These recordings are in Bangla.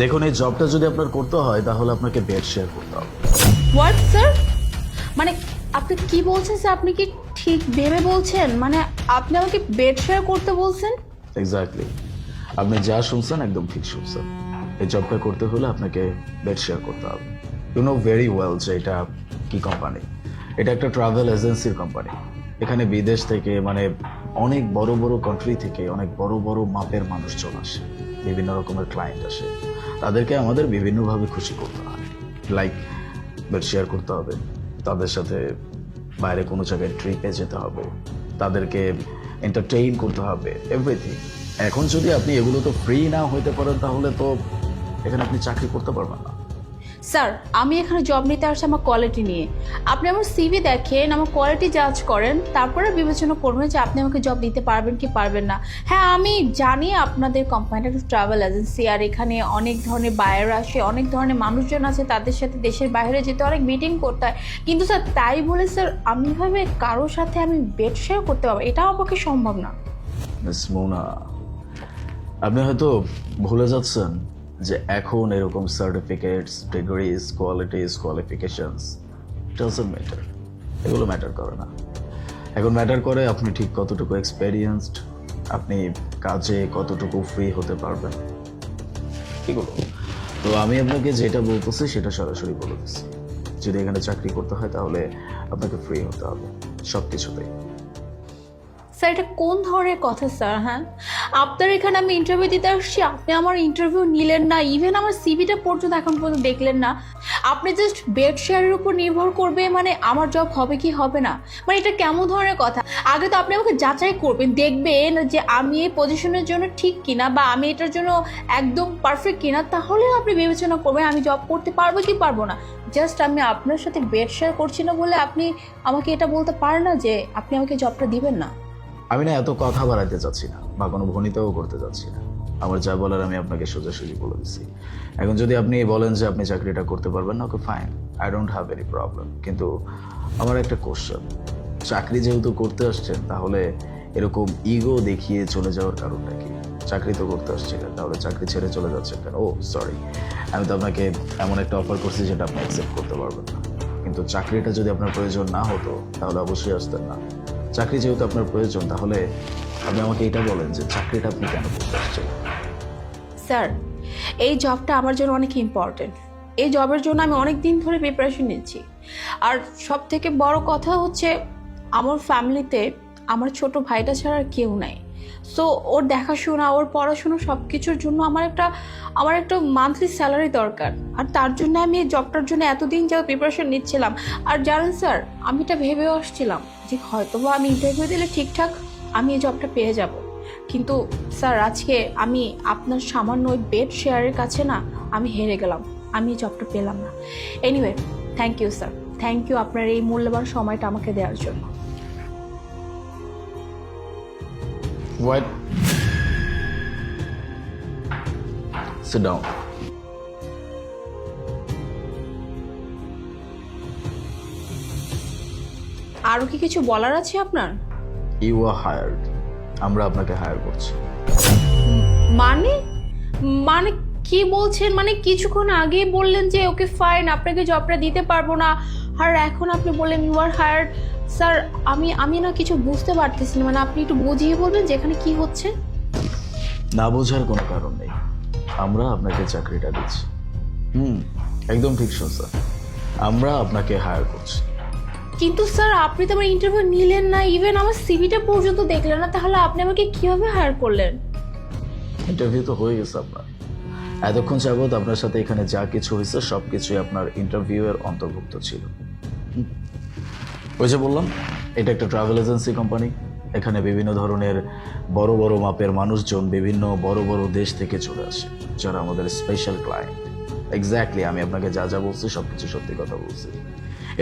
দেখুন এই জবটা যদি আপনার করতে হয় তাহলে আপনাকে বেড শেয়ার করতে হবে। হোয়াট স্যার মানে আপনি কি বলছেন স্যার আপনি কি ঠিক ভেবে বলছেন? মানে আপনি আমাকে বেড শেয়ার করতে বলছেন? এক্স্যাক্টলি আপনি যা শুনছেন একদম ঠিক শুনছেন। এই জবটা করতে হলে আপনাকে বেড শেয়ার করতে হবে। ইউ নো ভেরি ওয়েল যে এটা কি কোম্পানি এটা একটা ট্রাভেল এজেন্সির কোম্পানি এখানে বিদেশ থেকে মানে অনেক বড় বড় কান্ট্রি থেকে অনেক বড় বড় মাপের মানুষজন আসে। বিভিন্ন রকমের ক্লায়েন্ট আসে। তাদেরকে আমাদের বিভিন্নভাবে খুশি করতে হয় লাইক শেয়ার করতে হবে। তাদের সাথে বাইরে কোনো জায়গায় ট্রিপে যেতে হবে। তাদেরকে এন্টারটেইন করতে হবে এভরিথিং এখন যদি আপনি এগুলো তো ফ্রি না হইতে পারেন, তাহলে তো এখানে আপনি চাকরি করতে পারবেন না। স্যার, আমি এখানে জব নিতে আসছি আমার কোয়ালিটি নিয়ে। আপনি আমার সিভি দেখেন, আমার কোয়ালিটি জাজ করেন, তারপরে বিবেচনা করবেন যে আপনি আমাকে জব দিতে পারবেন কি পারবেন না। হ্যাঁ আমি জানি আপনাদের কোম্পানিটা ট্রাভেল এজেন্সি আর এখানে অনেক ধরনের বায়ার আসে, অনেক ধরনের মানুষজন আছে, তাদের সাথে দেশের বাইরে যেতে অনেক মিটিং করতে হয়। কিন্তু স্যার, তাই বলে স্যার, আমি ভাবে কারোর সাথে আমি বেড শেয়ার করতে পারব এটাও আমার পক্ষে সম্ভব না। আপনি হয়তো ভুলে যাচ্ছেন যে এখন এরকম certificates degrees qualities qualifications doesn't matter এগুলো ম্যাটার করে না। এখন ম্যাটার করে আপনি ঠিক কতটুকু এক্সপেরিয়েন্সড আপনি কাজে কতটুকু ফ্রি হতে পারবেন। এগুলো তো আমি আপনাকে যেটা বলতেছি সেটা সরাসরি বলে দিচ্ছি। যদি এখানে চাকরি করতে হয় তাহলে আপনাকে ফ্রি হতে হবে সব কিছুতেই স্যার, এটা কোন ধরনের কথা, স্যার? হ্যাঁ? আপনার এখানে আমি ইন্টারভিউ দিতে আসছি, আপনি আমার ইন্টারভিউ নিলেন না ইভেন আমার সিভিটা পর্যন্ত এখন পর্যন্ত দেখলেন না। আপনি জাস্ট বেড শেয়ারের উপর নির্ভর করবে মানে আমার জব হবে কি হবে না? মানে এটা কেমন ধরনের কথা? আগে তো আপনি আমাকে যাচাই করবেন, দেখবেন যে আমি এই পজিশনের জন্য ঠিক কিনা, বা আমি এটার জন্য একদম পারফেক্ট কিনা, তাহলে আপনি বিবেচনা করবেন আমি জব করতে পারব কি পারব না। জাস্ট আমি আপনার সাথে বেড শেয়ার করছি না বলে আপনি আমাকে এটা বলতে পারেন না যে আপনি আমাকে জবটা দিবেন না। আমি না এত কথা বাড়াইতে চাচ্ছি না, বা কোনো ভনিতাও করতে চাচ্ছি না। আমার যা বলার আমি আপনাকে সোজাসুজি বলে দিচ্ছি এখন যদি আপনি বলেন যে আপনি চাকরিটা করতে পারবেন না, okay fine I don't have any problem কিন্তু আমার একটা কোশ্চেন চাকরি যেহেতু করতে আসছেন, তাহলে এরকম ইগো দেখিয়ে চলে যাওয়ার কারণটা কি? চাকরি তো করতে আসছে আসছিলেন তাহলে চাকরি ছেড়ে চলে যাচ্ছেন কেন? ও সরি আমি তো আপনাকে এমন একটা অফার করছি যেটা আপনি অ্যাকসেপ্ট করতে পারবেন না। কিন্তু চাকরিটা যদি আপনার প্রয়োজন না হতো, তাহলে অবশ্যই আসতেন না। চাকরি যেহেতু আপনার প্রয়োজন, তাহলে আপনি আমাকে এটা বলেন যে চাকরিটা আপনি কেন করতে আসছেন? স্যার, এই জবটা আমার জন্য অনেক ইম্পর্টেন্ট এই জবের জন্য আমি অনেক দিন ধরে প্রিপারেশন নিচ্ছি। আর সব থেকে বড় কথা হচ্ছে, আমার ফ্যামিলিতে আমার ছোট ভাইটা ছাড়া আর কেউ নাই। সো ওর দেখাশোনা, ওর পড়াশুনো সব কিছুর জন্য আমার একটা আমার একটা মান্থলি স্যালারি দরকার। আর তার জন্য আমি এই জবটার জন্য এতদিন যা প্রিপারেশন নিচ্ছিলাম। আর জানেন স্যার আমি এটা ভেবেও আসছিলাম যে হয়তো বা আমি ইন্টারভিউ দিলে ঠিকঠাক আমি এই জবটা পেয়ে যাব। কিন্তু স্যার আজকে আমি আপনার সামান্য ওই বেড শেয়ারের কাছে না, আমি হেরে গেলাম। আমি এই জবটা পেলাম না। Anyway thank you sir thank you আপনার এই মূল্যবান সময়টা আমাকে দেওয়ার জন্য। হোয়াট সিট ডাউন আরও কি কিছু বলার আছে আপনার? ইউ আর হায়ার্ড আমরা আপনাকে হায়ার করছি। মানে? মানে কি বলছেন? মানে কিছুক্ষণ আগেই বললেন যে ওকে ফাইন আপনাকে জবটা দিতে পারব না। আর এখন আপনি বললেন ইউ আর হায়ার্ড স্যার আমি আমি না কিছু বুঝতে পারতেছি না। মানে আপনি একটু বুঝিয়ে বলবেন যে এখানে কি হচ্ছে? না বোঝার কোনো কারণ নেই। আমরা আপনাকে চাকরিটা দিচ্ছি। হুম একদম ঠিক স্যার আমরা আপনাকে হায়ার করছি। কিন্তু স্যার আপনি তো আমার ইন্টারভিউ নিলেন না। ইভেন আমার সিভিটা পর্যন্ত দেখলেন না। তাহলে আপনি আমাকে কীভাবে হায়ার করলেন? ইন্টারভিউ তো হয়ে গেছে আপনার। এতক্ষণ যাবৎ আপনার সাথে এখানে যা কিছু হয়েছে সব কিছুই আপনার ইন্টারভিউ এর অন্তর্ভুক্ত ছিল। ওই যে বললাম, এটা একটা ট্রাভেল এজেন্সি কোম্পানি এখানে বিভিন্ন ধরনের বড় বড় মাপের মানুষজন বিভিন্ন বড় বড় দেশ থেকে চলে আসে, যারা আমাদের স্পেশাল ক্লায়েন্ট এক্স্যাক্টলি আমি আপনাকে যা যা বলছি সব কিছু সত্যি কথা বলছি।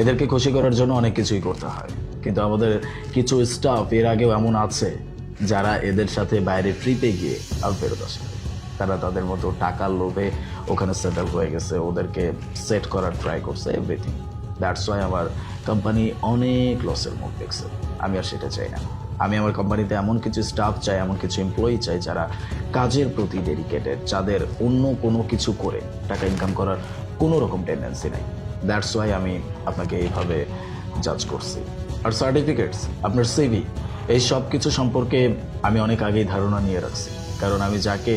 এদেরকে খুশি করার জন্য অনেক কিছুই করতে হয়। কিন্তু আমাদের কিছু স্টাফ এর আগেও এমন আছে, যারা এদের সাথে বাইরে ফ্রিতে গিয়ে আর ফেরত আসে। তারা তাদের মতো টাকার লোভে ওখানে সেটেল হয়ে গেছে, ওদেরকে সেট করার ট্রাই করছে এভরিথিং দ্যাটস ওয়াই আমার কোম্পানি অনেক লসের মুখ দেখছে। আমি আর সেটা চাই না। আমি আমার কোম্পানিতে এমন কিছু স্টাফ চাই, এমন কিছু এমপ্লয়ি চাই, যারা কাজের প্রতি ডেডিকেটেড যাদের অন্য কোনো কিছু করে টাকা ইনকাম করার কোনো রকম টেন্ডেন্সি নাই। দ্যাটস ওয়াই আমি আপনাকে এইভাবে জাজ করছি। আর সার্টিফিকেটস আপনার সিভি এই সব কিছু সম্পর্কে আমি অনেক আগেই ধারণা নিয়ে রাখছি। কারণ আমি যাকে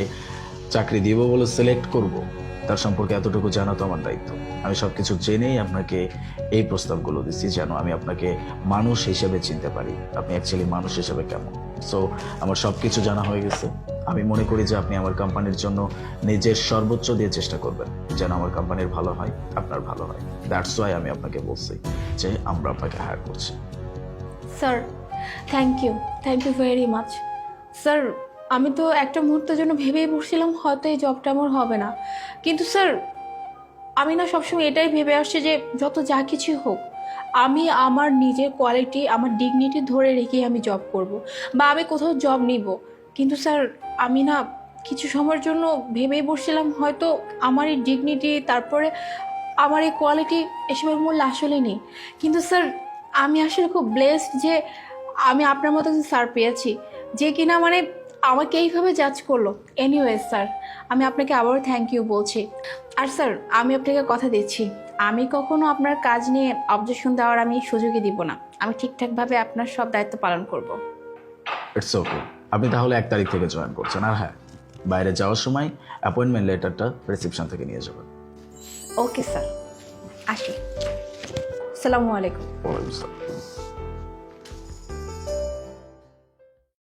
চাকরি দিব বলে সিলেক্ট করব, তার সম্পর্কে এতটুকু জানা তো আমার দায়িত্ব। আমি সব কিছু জেনেই আপনাকে এই প্রস্তাবগুলো দিচ্ছি যেন আমি আপনাকে মানুষ হিসেবে চিনতে পারি। আপনি অ্যাকচুয়ালি মানুষ হিসেবে কেমন? সো আমার সব কিছু জানা হয়ে গেছে। আমি মনে করি যে আপনি আমার কোম্পানির জন্য নিজের সর্বোচ্চ দিয়ে চেষ্টা করবেন, যেন আমার কোম্পানির ভালো হয়, আপনার ভালো হয়। দ্যাটস ওয়াই আমি আপনাকে বলছি যে আমরা আপনাকে হায়ার করছি। Sir thank you thank you very much sir আমি তো একটা মুহূর্তের জন্য ভেবেই বসছিলাম হয়তো এই জবটা আমার হবে না। কিন্তু স্যার আমি না সবসময় এটাই ভেবে আসছি যে যত যা কিছু হোক, আমি আমার নিজের কোয়ালিটি আমার ডিগনিটি ধরে রেখেই আমি জব করব বা আমি কোথাও জব নিব। কিন্তু স্যার আমি না কিছু সময়ের জন্য ভেবেই বসছিলাম হয়তো আমার এই ডিগনিটি তারপরে আমার এই কোয়ালিটি এসবের মূল্য আসলে নেই। কিন্তু স্যার আমি আসলে খুব ব্লেসড যে আমি আপনার মতো স্যার পেয়েছি, যে কিনা মানে আমাকে এইভাবে জাজ করল। এনিওয়ে স্যার আমি আপনাকে আবারও থ্যাংক ইউ বলছি। আর স্যার আমি আপনাকে কথা দিচ্ছি। আমি কখনো আপনার কাজ নিয়ে অবজেকশন দেওয়ার আমি সুযোগই দিব না। আমি ঠিকঠাকভাবে আপনার সব দায়িত্ব পালন করব। ইটস ওকে আপনি তাহলে এক তারিখ থেকে জয়েন করছেন। আর হ্যাঁ বাইরে যাওয়ার সময় অ্যাপয়েন্টমেন্ট লেটারটা রিসেপশন থেকে নিয়ে যাবেন। ওকে স্যার আসি। সালামু আলাইকুম। ওয়ালাইকুম আসসালাম।